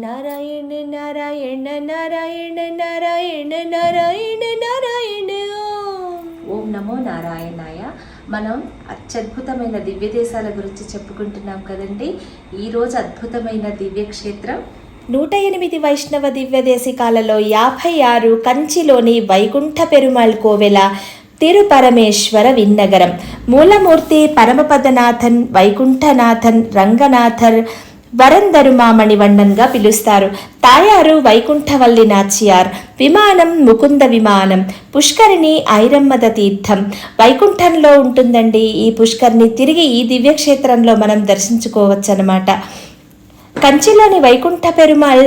నారాయణ నారాయణ నారాయణ నారాయణ నారాయణ నారాయణ. ఓం. ఓం నమో నారాయణాయ. మనం అత్యద్భుతమైన దివ్య దేశాల గురించి చెప్పుకుంటున్నాం కదండి. ఈరోజు అద్భుతమైన దివ్యక్షేత్రం నూట ఎనిమిది వైష్ణవ దివ్య దేశికాలలో యాభై ఆరు కంచిలోని వైకుంఠ పెరుమాళ్ కోవెల తిరుపరమేశ్వర విన్నగరం. మూలమూర్తి పరమపదనాథన్ వైకుంఠనాథన్ రంగనాథర్ వరందరుమామణి వండన్గా పిలుస్తారు. తాయారు వైకుంఠవల్లి నాచియార్. విమానం ముకుంద విమానం. పుష్కరిణి ఐరమ్మద తీర్థం. వైకుంఠంలో ఉంటుందండి ఈ పుష్కరిని తిరిగి ఈ దివ్యక్షేత్రంలో మనం దర్శించుకోవచ్చు అన్నమాట కంచిలోని వైకుంఠ పెరుమాళ్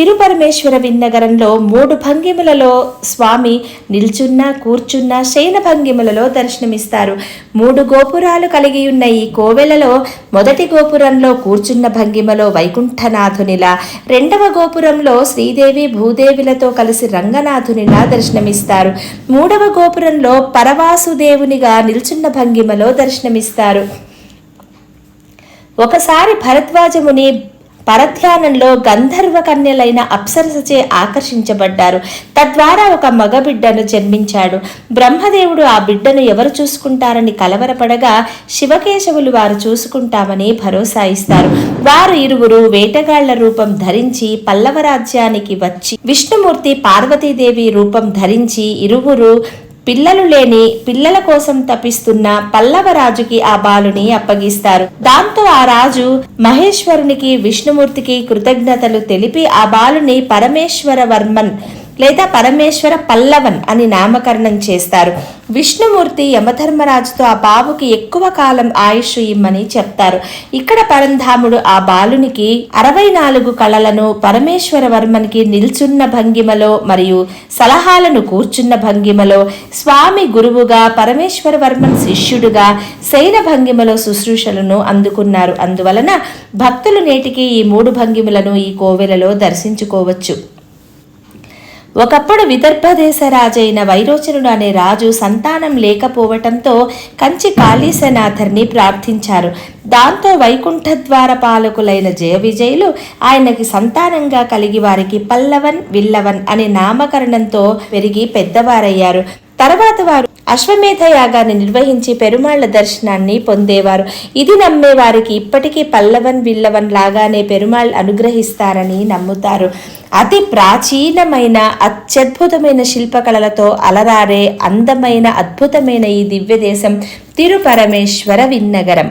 తిరుపరమేశ్వర విన్నగరంలో మూడు భంగిమలలో స్వామి నిల్చున్న కూర్చున్న శయన భంగిమలలో దర్శనమిస్తారు. మూడు గోపురాలు కలిగి ఉన్న ఈ కోవెలలో మొదటి గోపురంలో కూర్చున్న భంగిమలో వైకుంఠనాథునిలా రెండవ గోపురంలో శ్రీదేవి భూదేవిలతో కలిసి రంగనాథునిలా దర్శనమిస్తారు. మూడవ గోపురంలో పరవాసుదేవునిగా నిల్చున్న భంగిమలో దర్శనమిస్తారు. ఒకసారి భరద్వాజముని పరధ్యానంలో గంధర్వ కన్యలైన అప్సరసచే ఆకర్షించబడ్డారు. తద్వారా ఒక మగబిడ్డను జన్మించాడు. బ్రహ్మదేవుడు ఆ బిడ్డను ఎవరు చూసుకుంటారని కలవరపడగా శివకేశవులు వారు చూసుకుంటామని భరోసా ఇస్తారు. వారు ఇరువురు వేటగాళ్ళ రూపం ధరించి పల్లవ రాజ్యానికి వచ్చి విష్ణుమూర్తి పార్వతీదేవి రూపం ధరించి ఇరువురు పిల్లలు లేని పిల్లల కోసం తపిస్తున్న పల్లవ రాజుకి ఆ బాలుని అప్పగిస్తారు. దాంతో ఆ రాజు మహేశ్వరునికి విష్ణుమూర్తికి కృతజ్ఞతలు తెలిపి ఆ బాలుని పరమేశ్వర వర్మన్ లేదా పరమేశ్వర పల్లవన్ అని నామకరణం చేస్తారు. విష్ణుమూర్తి యమధర్మరాజుతో ఆ బాబుకి ఎక్కువ కాలం ఆయుష్ ఇమ్మని చెప్తారు. ఇక్కడ పరంధాముడు ఆ బాలునికి అరవై నాలుగు కళలను పరమేశ్వర వర్మనికి నిల్చున్న భంగిమలో మరియు సలహాలను కూర్చున్న భంగిమలో స్వామి గురువుగా పరమేశ్వర వర్మన్ శిష్యుడుగా శైన భంగిమలో శుశ్రూషలను అందుకున్నారు. అందువలన భక్తులు నేటికి ఈ మూడు భంగిమలను ఈ కోవెలలో దర్శించుకోవచ్చు. ఒకప్పుడు విదర్భదేశ రాజైన వైరోచనుడు అనే రాజు సంతానం లేకపోవటంతో కంచి కాళీసనాథర్ని ప్రార్థించారు. దాంతో వైకుంఠ ద్వార పాలకులైన జయ విజయులు ఆయనకి సంతానంగా కలిగి వారికి పల్లవన్ విల్లవన్ అనే నామకరణంతో పెరిగి పెద్దవారయ్యారు. తర్వాత వారు అశ్వమేధ యాగాన్ని నిర్వహించి పెరుమాళ్ళ దర్శనాన్ని పొందేవారు. ఇది నమ్మే వారికి ఇప్పటికీ పల్లవన్ విల్లవన్ లాగానే పెరుమాళ్ అనుగ్రహిస్తారని నమ్ముతారు. అతి ప్రాచీనమైన అత్యద్భుతమైన శిల్పకళలతో అలరారే అందమైన అద్భుతమైన ఈ దివ్య దేశం తిరుపరమేశ్వర విన్నగరం.